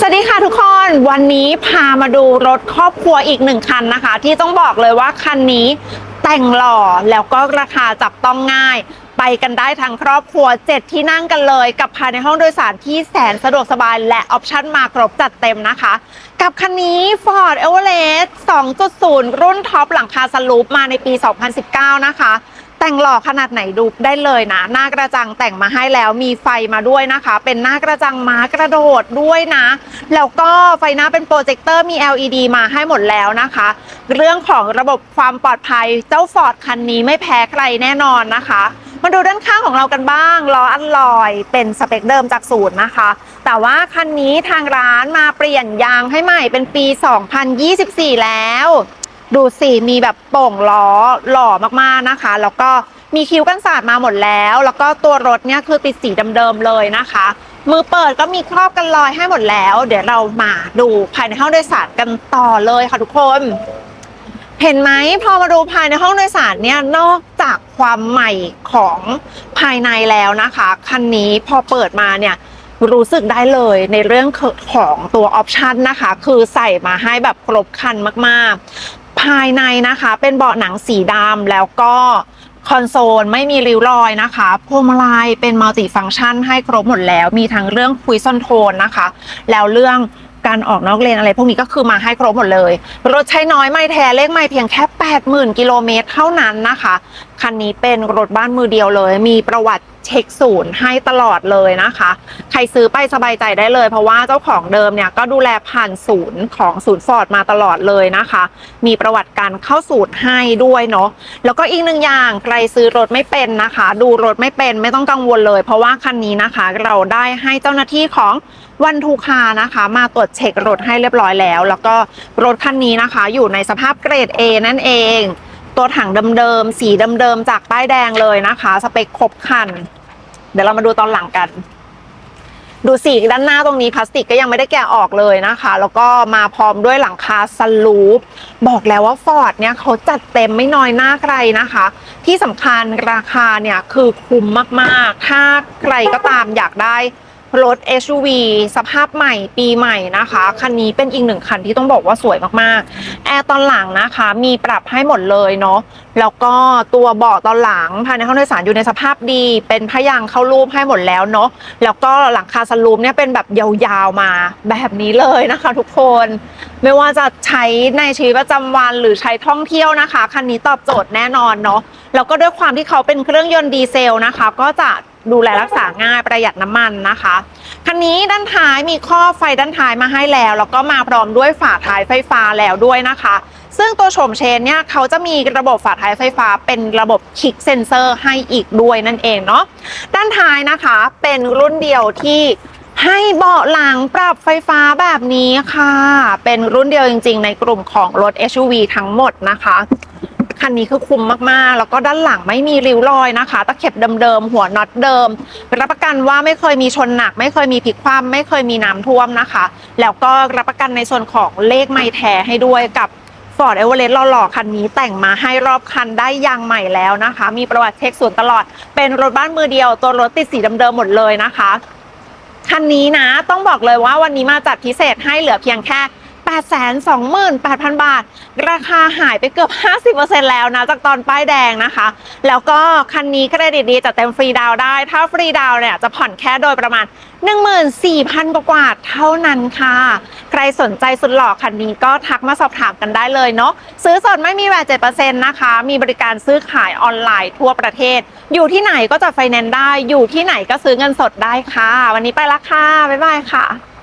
สวัสดีค่ะทุกคนวันนี้พามาดูรถครอบครัวอีกหนึ่งคันนะคะ ที่ต้องบอกเลยว่าคันนี้แต่งหล่อแล้วก็ราคาจับต้องง่าย ไปกันได้ทั้งครอบครัว 7 ที่นั่งกันเลย กับภายในห้องโดยสารที่แสนสะดวกสบายและออปชั่นมาครบจัดเต็มนะคะ กับคันนี้ Ford Everest 2.0 รุ่นท็อปหลังคาสลูปมาในปี 2019 นะคะ แต่งหล่อขนาดไหนดูได้เลยนะ หน้ากระจังแต่งมาให้แล้วมีไฟมาด้วยนะคะ เป็นหน้ากระจังม้ากระโดดด้วยนะ แล้วก็ไฟหน้าเป็นโปรเจคเตอร์มี LED มาให้หมดแล้วนะคะ เรื่องของระบบความปลอดภัยเจ้าฟอร์ดคันนี้ไม่แพ้ใครแน่นอนนะคะมาดูด้านข้างของเรากันบ้างล้ออัลลอยเป็นสเปคเดิมจากศูนย์นะคะ แต่ว่าคันนี้ทางร้านมาเปลี่ยนยางให้ใหม่เป็นปี 2024 แล้ว ดูสิมีแบบโป่งล้อหล่อมากๆนะคะ แล้วก็มีคิ้วกันสาดมาหมดแล้ว แล้วก็ตัวรถเนี่ยคือติดสีเดิมๆเลยนะคะ มือเปิดก็มีครอบกันรอยให้หมดแล้ว เดี๋ยวเรามาดูภายในห้องโดยสารกันต่อเลยค่ะทุกคน เห็นไหมพอมาดูภายในห้องโดยสารเนี่ยนอกจากความใหม่ของภายในแล้วนะคะคันนี้พอเปิดมาเนี่ยรู้สึกได้เลยในเรื่องของตัวออปชันนะคะ คือใส่มาให้แบบครบครันมากๆ ภายในนะคะ เป็นเบาะหนังสีดำแล้วก็คอนโซลไม่มีริ้วรอยนะคะพวงมาลัยเป็นมัลติฟังก์ชันให้ครบหมดแล้ว มีทั้งเรื่องคุยซ่อนโทนนะคะ แล้วเรื่อง การออกนอกเลนอะไร พวกนี้ก็คือมาให้ครบหมดเลย รถใช้น้อยไม่แท้เลขไม่เพียงแค่ 80,000 กิโลเมตรเท่านั้นนะคะ คันนี้เป็นรถบ้านมือเดียวเลย มีประวัติเช็คศูนย์ให้ตลอดเลยนะคะ ใครซื้อไปสบายใจได้เลย เพราะว่าเจ้าของเดิมเนี่ยก็ดูแลผ่านศูนย์ของศูนย์ฟอร์ดมาตลอดเลยนะคะ มีประวัติการเข้าศูนย์ให้ด้วยเนาะ แล้วก็อีกหนึ่งอย่างใครซื้อรถไม่เป็นนะคะ ดูรถไม่เป็นไม่ต้องกังวลเลย เพราะว่าคันนี้นะคะเราได้ให้เจ้าหน้าที่ของ วันทูคานะคะ มาตรวจเช็ครถให้เรียบร้อยแล้ว แล้วก็รถคันนี้นะคะ อยู่ในสภาพเกรด A นั่นเอง ตัวถังเดิมๆสีเดิมๆจากป้ายแดงเลยนะคะ สเปคครบคัน เดี๋ยวเรามาดูตอนหลังกัน ดูสีด้านหน้าตรงนี้พลาสติกก็ยังไม่ได้แกะออกเลยนะคะ แล้วก็มาพร้อมด้วยหลังคาสลูป บอกแล้วว่าฟอร์ดเนี่ยเขาจัดเต็มไม่น้อยหน้าใครนะคะ ที่สำคัญราคาเนี่ยคือคุ้มมากๆ ถ้าใครก็ตามอยากได้ รถ SUV สภาพใหม่ปีใหม่นะคะ คันนี้เป็นอีกหนึ่งคันที่ต้องบอกว่าสวยมากๆ แอร์ตอนหลังนะคะ มีปรับให้หมดเลยเนาะแล้วก็ตัวเบาะตอนหลังภายในห้องโดยสารอยู่ในสภาพดี เป็นพยางเข้ารูปให้หมดแล้วเนาะแล้วก็หลังคาสลูปเนี่ยเป็นแบบยาวๆมาแบบนี้เลยนะคะ ทุกคนไม่ว่าจะใช้ในชีวิตประจำวันหรือใช้ท่องเที่ยวนะคะคันนี้ตอบโจทย์แน่นอนเนาะแล้วก็ด้วยความที่เขาเป็นเครื่องยนต์ดีเซลนะคะ ก็จะ ดูแลรักษาง่ายประหยัดน้ำมันนะคะ คันนี้ด้านท้ายมีข้อไฟด้านท้ายมาให้แล้ว แล้วก็มาพร้อมด้วยฝาท้ายไฟฟ้าแล้วด้วยนะคะ ซึ่งตัวโฉมเชนเนี่ยเขาจะมีระบบฝาท้ายไฟฟ้า เป็นระบบคิกเซนเซอร์ให้อีกด้วยนั่นเองเนาะด้านท้ายนะคะเป็นรุ่นเดียวที่ให้เบาะหลังปรับไฟฟ้าแบบนี้ค่ะ เป็นรุ่นเดียวจริง ๆ ในกลุ่มของรถ SUV ทั้งหมดนะคะ คันนี้คือคุ้มมากๆ แล้วก็ด้านหลังไม่มีริ้วรอยนะคะ ตะเข็บเดิมๆ หัวน็อตเดิมรับประกันว่าไม่เคยมีชนหนัก ไม่เคยมีพลิกคว่ำไม่เคยมีน้ำท่วมนะคะ แล้วก็รับประกันในส่วนของเลขไม่แท้ให้ด้วยกับ Ford Everest หล่อๆคันนี้แต่งมาให้รอบคันได้ยางใหม่แล้วนะคะ มีประวัติเช็คศูนตลอด เป็นรถบ้านมือเดียว ตัวรถติดสีเดิมๆหมดเลยนะคะคันนี้นะต้องบอกเลยว่าวันนี้มาจัดพิเศษให้เหลือเพียงแค่ 828,000 บาท ราคาหายไปเกือบ 50%แล้วนะ จากตอนป้ายแดงนะคะ แล้วก็คันนี้เครดิตดีจัดเต็มฟรีดาวได้ ถ้าฟรีดาวเนี่ยจะผ่อนแค่โดยประมาณ 14,000 กว่าบาทเท่านั้นค่ะ ใครสนใจสุดหล่อคันนี้ก็ทักมาสอบถามกันได้เลยเนาะซื้อสดไม่มีแวด7%นะคะ มีบริการซื้อขายออนไลน์ทั่วประเทศ อยู่ที่ไหนก็จะไฟแนนซ์ได้ อยู่ที่ไหนก็ซื้อเงินสดได้ค่ะ วันนี้ไปละค่ะบ๊ายบายค่ะ